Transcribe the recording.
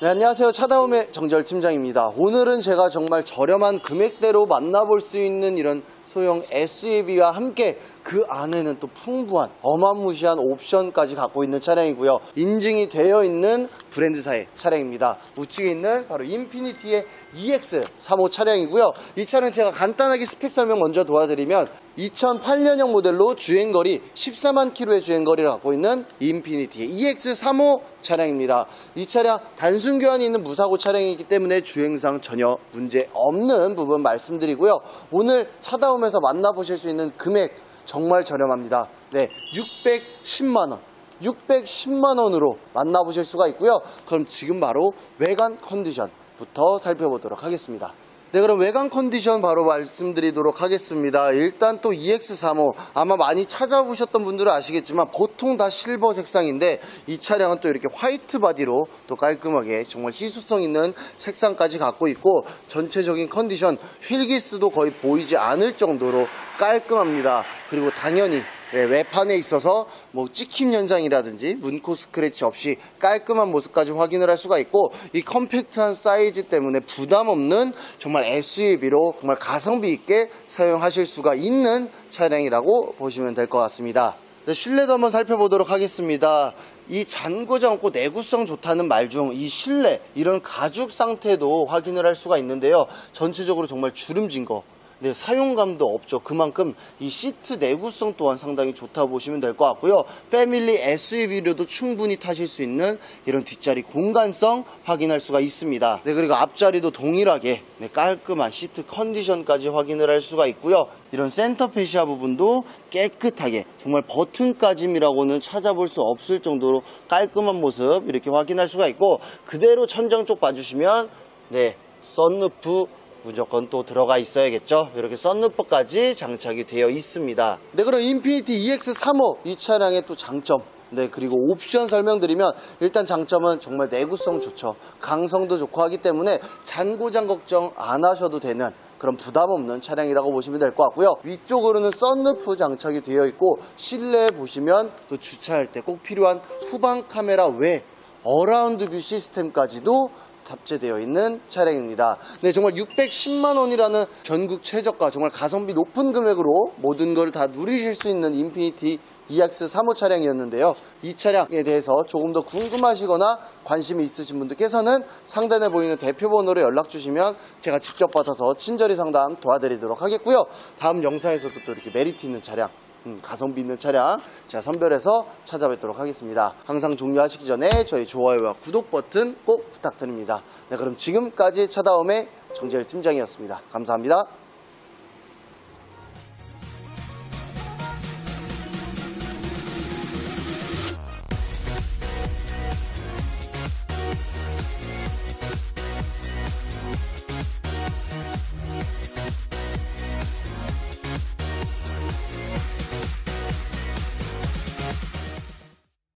네, 안녕하세요. 차다움의 정절 팀장입니다. 오늘은 제가 정말 저렴한 금액대로 만나볼 수 있는 이런 소형 SUV와 함께 그 안에는 또 풍부한 어마무시한 옵션까지 갖고 있는 차량이고요. 인증이 되어 있는 브랜드사의 차량입니다. 우측에 있는 바로 인피니티의 EX35 차량이고요. 이 차량 제가 간단하게 스펙 설명 먼저 도와드리면 2008년형 모델로 주행거리 14만 킬로의 주행거리를 갖고 있는 인피니티의 EX35 차량입니다. 이 차량 단순 교환이 있는 무사고 차량이기 때문에 주행상 전혀 문제 없는 부분 말씀드리고요. 오늘 차다 움에서 만나보실 수 있는 금액 정말 저렴합니다. 네, 610만 원. 610만 원으로 만나보실 수가 있고요. 그럼 지금 바로 외관 컨디션부터 살펴보도록 하겠습니다. 네, 그럼 외관 컨디션 바로 말씀드리도록 하겠습니다. 일단 또 EX35 아마 많이 찾아보셨던 분들은 아시겠지만 보통 다 실버 색상인데 이 차량은 또 이렇게 화이트 바디로 또 깔끔하게 정말 희소성 있는 색상까지 갖고 있고 전체적인 컨디션 휠기스도 거의 보이지 않을 정도로 깔끔합니다. 그리고 당연히 네, 외판에 있어서 뭐 찍힘 현상이라든지 문코 스크래치 없이 깔끔한 모습까지 확인을 할 수가 있고 이 컴팩트한 사이즈 때문에 부담 없는 정말 SUV로 정말 가성비 있게 사용하실 수가 있는 차량이라고 보시면 될 것 같습니다. 네, 실내도 한번 살펴보도록 하겠습니다. 이 잔고지 않고 내구성 좋다는 말 중 이 실내 이런 가죽 상태도 확인을 할 수가 있는데요. 전체적으로 정말 주름진 거 네, 사용감도 없죠. 그만큼 이 시트 내구성 또한 상당히 좋다 보시면 될 것 같고요. 패밀리 SUV로도 충분히 타실 수 있는 이런 뒷자리 공간성 확인할 수가 있습니다. 네, 그리고 앞자리도 동일하게 네, 깔끔한 시트 컨디션까지 확인을 할 수가 있고요. 이런 센터 페시아 부분도 깨끗하게 정말 버튼까짐이라고는 찾아볼 수 없을 정도로 깔끔한 모습 이렇게 확인할 수가 있고 그대로 천장 쪽 봐주시면 네, 썬루프 무조건 또 들어가 있어야겠죠. 이렇게 썬루프까지 장착이 되어 있습니다. 네, 그럼 인피니티 EX35 이 차량의 또 장점. 네, 그리고 옵션 설명드리면 일단 장점은 정말 내구성 좋죠. 강성도 좋고 하기 때문에 잔고장 걱정 안 하셔도 되는 그런 부담 없는 차량이라고 보시면 될 것 같고요. 위쪽으로는 썬루프 장착이 되어 있고 실내에 보시면 또 주차할 때 꼭 필요한 후방 카메라 외 어라운드 뷰 시스템까지도 탑재되어 있는 차량입니다. 네, 정말 610만 원이라는 전국 최저가 정말 가성비 높은 금액으로 모든 걸 다 누리실 수 있는 인피니티 EX 3호 차량이었는데요. 이 차량에 대해서 조금 더 궁금하시거나 관심이 있으신 분들께서는 상단에 보이는 대표 번호로 연락 주시면 제가 직접 받아서 친절히 상담 도와드리도록 하겠고요. 다음 영상에서도 또 이렇게 메리트 있는 차량 음, 가성비 있는 차량 제가 선별해서 찾아뵙도록 하겠습니다. 항상 종료하시기 전에 저희 좋아요와 구독 버튼 꼭 부탁드립니다. 네, 그럼 지금까지 차다움의 정재일 팀장이었습니다. 감사합니다.